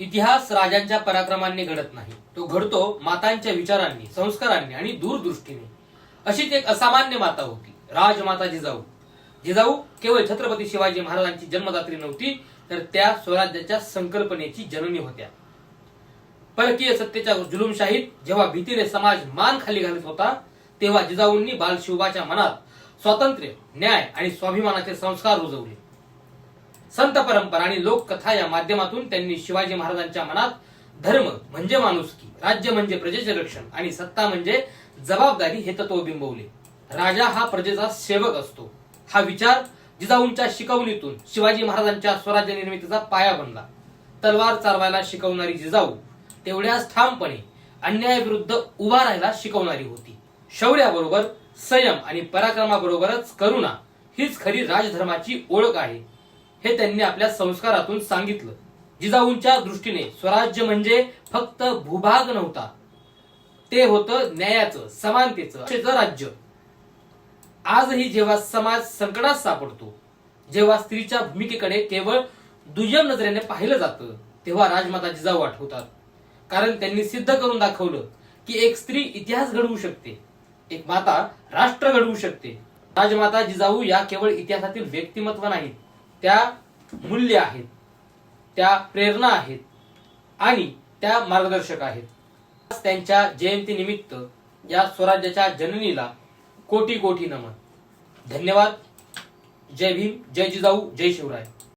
इतिहास राजांच्या पराक्रमांनी घडत नाही. तो घडतो मातांच्या विचारांनी संस्कारांनी आणि दूरदृष्टीने. अशीच एक असामान्य माता होती राजमाता जिजाऊ. जिजाऊ केवळ छत्रपती शिवाजी महाराजांची जन्मदात्री नव्हती तर त्या स्वराज्याच्या संकल्पनेची जननी होत्या. परकीय सत्तेच्या जुलुमशाहीत जेव्हा भीतीने समाज मान खाली घालत होता तेव्हा जिजाऊंनी बालशिवबाच्या मनात स्वातंत्र्य न्याय आणि स्वाभिमानाचे संस्कार रुजवले. संत परंपरा आणि लोककथा या माध्यमातून त्यांनी शिवाजी महाराजांच्या मनात धर्म म्हणजे माणुसकी राज्य म्हणजे प्रजेचे रक्षण आणि सत्ता म्हणजे जबाबदारी हे तत्व बिंबवले. राजा हा प्रजेचा सेवक असतो. हा विचार जिजाऊंच्या शिकवणीतून शिवाजी महाराजांच्या स्वराज्य निर्मितीचा पाया बनला. तलवार चालवायला शिकवणारी जिजाऊ तेवढ्याच ठामपणे अन्यायाविरुद्ध उभा राहायला शिकवणारी होती. शौर्याबरोबर संयम आणि पराक्रमाबरोबरच करुणा हीच खरी राजधर्माची ओळख आहे. हे त्यांनी आपल्या संस्कारातून सांगितलं. जिजाऊंच्या दृष्टीने स्वराज्य म्हणजे फक्त भूभाग नव्हता. ते होतं न्यायाचं समानतेचं राज्य. आजही जेव्हा समाज संकटात सापडतो जेव्हा स्त्रीच्या भूमिकेकडे केवळ दुय्यम नजरेने पाहिलं जातं तेव्हा राजमाता जिजाऊ आठवतात. कारण त्यांनी सिद्ध करून दाखवलं की एक स्त्री इतिहास घडवू शकते एक माता राष्ट्र घडवू शकते. राजमाता जिजाऊ या केवळ इतिहासातील व्यक्तिमत्व नाहीत त्या मूल्य आहेत त्या प्रेरणा आहेत आणि त्या मार्गदर्शक आहेत. त्यांच्या जयंती निमित्त या स्वराज्याच्या जननीला कोटी कोटी नमन. धन्यवाद. जय भीम. जय जिजाऊ. जय शिवराय.